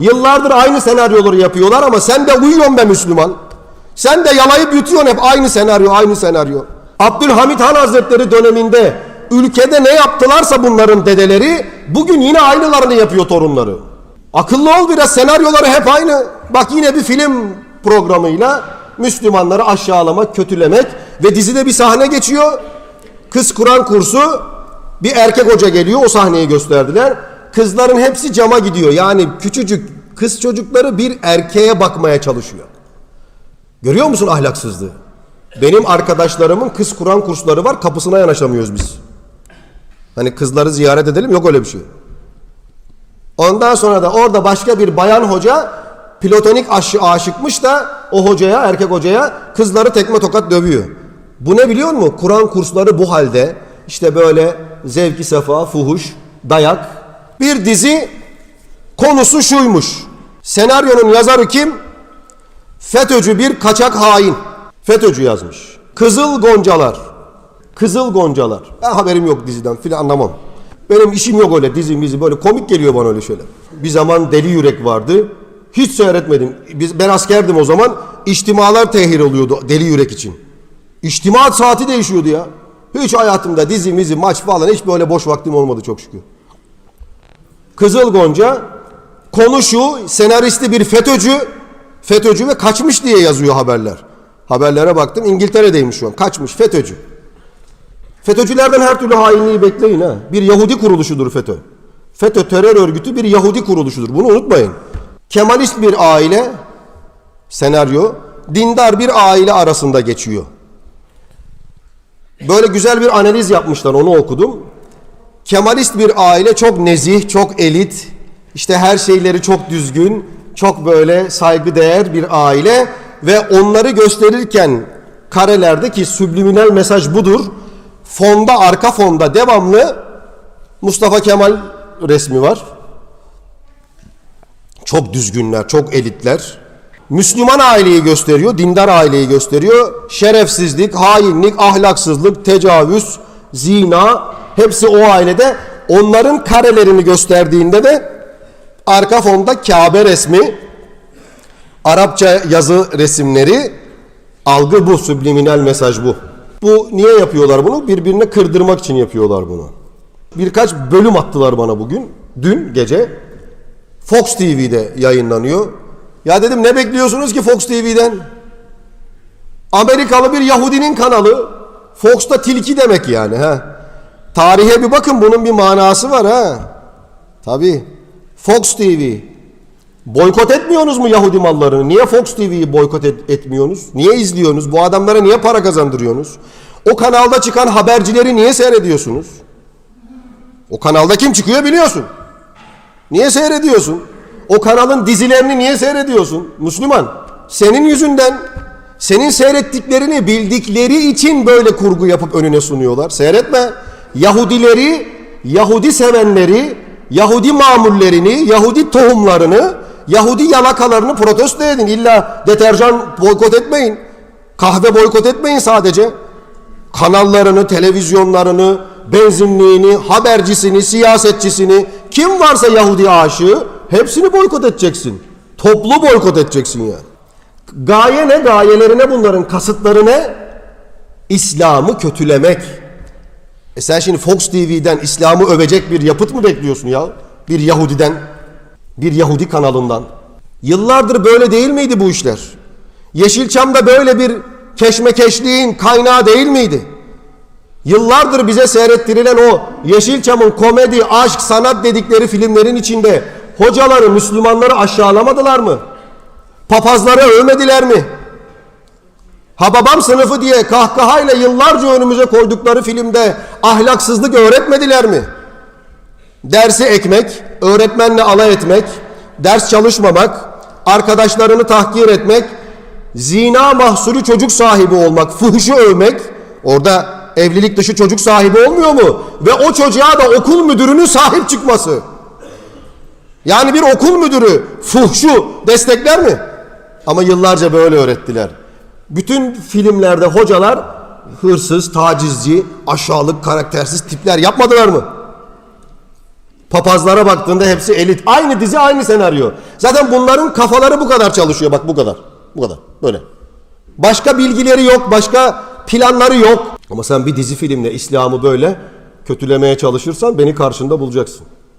Yıllardır aynı senaryoları yapıyorlar ama sen de uyuyorsun be Müslüman. Sen de yalayıp yutuyorsun hep aynı senaryo, aynı senaryo. Abdülhamit Han Hazretleri döneminde ülkede ne yaptılarsa bunların dedeleri bugün yine aynılarını yapıyor torunları. Akıllı ol biraz senaryoları hep aynı. Bak yine bir film programıyla Müslümanları aşağılamak, kötülemek ve dizide bir sahne geçiyor. Kız Kur'an kursu bir erkek hoca geliyor o sahneyi gösterdiler. Kızların hepsi cama gidiyor. Yani küçücük kız çocukları bir erkeğe bakmaya çalışıyor. Görüyor musun ahlaksızlığı? Benim arkadaşlarımın kız Kur'an kursları var kapısına yanaşamıyoruz biz. Hani kızları ziyaret edelim yok öyle bir şey. Ondan sonra da orada başka bir bayan hoca platonik aşı aşıkmış da o hocaya, erkek hocaya kızları tekme tokat dövüyor. Bu ne biliyor musun? Kur'an kursları bu halde. İşte böyle zevki sefa, fuhuş, dayak. Bir dizi konusu şuymuş. Senaryonun yazarı kim? FETÖ'cü bir kaçak hain. FETÖ'cü yazmış. Kızıl Goncalar. Kızıl Goncalar. Ben haberim yok diziden filan anlamam. Benim işim yok öyle dizi mizi böyle komik geliyor bana öyle şeyler. Bir zaman Deli Yürek vardı. Hiç seyretmedim. Biz, ben askerdim o zaman. İçtimalar tehir oluyordu Deli Yürek için. İçtima saati değişiyordu ya. Hiç hayatımda dizi mizi maç falan hiç böyle boş vaktim olmadı çok şükür. Kızıl Gonca konu şu senaristi bir FETÖ'cü FETÖ'cü ve kaçmış diye yazıyor haberler. Haberlere baktım İngiltere'deymiş şu an kaçmış FETÖ'cü. FETÖ'cülerden her türlü hainliği bekleyin ha. Bir Yahudi kuruluşudur FETÖ. FETÖ terör örgütü bir Yahudi kuruluşudur. Bunu unutmayın. Kemalist bir aile senaryo dindar bir aile arasında geçiyor. Böyle güzel bir analiz yapmışlar onu okudum. Kemalist bir aile çok nezih, çok elit, işte her şeyleri çok düzgün, çok böyle saygıdeğer bir aile ve onları gösterirken karelerde ki subliminal mesaj budur. Fonda, arka fonda devamlı Mustafa Kemal resmi var. Çok düzgünler, çok elitler. Müslüman aileyi gösteriyor, dindar aileyi gösteriyor. Şerefsizlik, hainlik, ahlaksızlık, tecavüz, zina hepsi o ailede. Onların karelerini gösterdiğinde de arka fonda Kabe resmi, Arapça yazı resimleri, algı bu, subliminal mesaj bu. Bu niye yapıyorlar bunu? Birbirine kırdırmak için yapıyorlar bunu. Birkaç bölüm attılar bana bugün, dün gece. Fox TV'de yayınlanıyor. Ya dedim ne bekliyorsunuz ki Fox TV'den? Amerikalı bir Yahudinin kanalı. Fox'ta tilki demek yani ha. Tarihe bir bakın bunun bir manası var ha. Tabi. Fox TV. Boykot etmiyorsunuz mu Yahudi mallarını? Niye Fox TV'yi boykot et, etmiyorsunuz? Niye izliyorsunuz? Bu adamlara niye para kazandırıyorsunuz? O kanalda çıkan habercileri niye seyrediyorsunuz? O kanalda kim çıkıyor biliyorsun. Niye seyrediyorsun? O kanalın dizilerini niye seyrediyorsun? Müslüman. Senin yüzünden senin seyrettiklerini bildikleri için böyle kurgu yapıp önüne sunuyorlar. Seyretme. Yahudileri, Yahudi sevenleri, Yahudi mamullerini, Yahudi tohumlarını, Yahudi yalakalarını protesto edin. İlla deterjan boykot etmeyin. Kahve boykot etmeyin sadece. Kanallarını, televizyonlarını, benzinliğini, habercisini, siyasetçisini, kim varsa Yahudi aşığı hepsini boykot edeceksin. Toplu boykot edeceksin yani. Gaye ne? Gayelerine bunların kasıtları ne? İslam'ı kötülemek. E sen şimdi Fox TV'den İslam'ı övecek bir yapıt mı bekliyorsun ya? Bir Yahudiden, bir Yahudi kanalından. Yıllardır böyle değil miydi bu işler? Yeşilçam'da böyle bir keşmekeşliğin kaynağı değil miydi? Yıllardır bize seyrettirilen o Yeşilçam'ın komedi, aşk, sanat dedikleri filmlerin içinde hocaları, Müslümanları aşağılamadılar mı? Papazları övmediler mi? Hababam sınıfı diye kahkahayla yıllarca önümüze koydukları filmde ahlaksızlık öğretmediler mi? Dersi ekmek, öğretmenle alay etmek, ders çalışmamak, arkadaşlarını tahkir etmek, zina mahsulü çocuk sahibi olmak, fuhuşu övmek, orada evlilik dışı çocuk sahibi olmuyor mu? Ve o çocuğa da okul müdürünün sahip çıkması. Yani bir okul müdürü fuhşu destekler mi? Ama yıllarca böyle öğrettiler. Bütün filmlerde hocalar hırsız, tacizci, aşağılık, karaktersiz tipler yapmadılar mı? Papazlara baktığında hepsi elit. Aynı dizi aynı senaryo. Zaten bunların kafaları bu kadar çalışıyor bak bu kadar. Bu kadar böyle. Başka bilgileri yok, başka planları yok. Ama sen bir dizi filmle İslam'ı böyle kötülemeye çalışırsan beni karşında bulacaksın.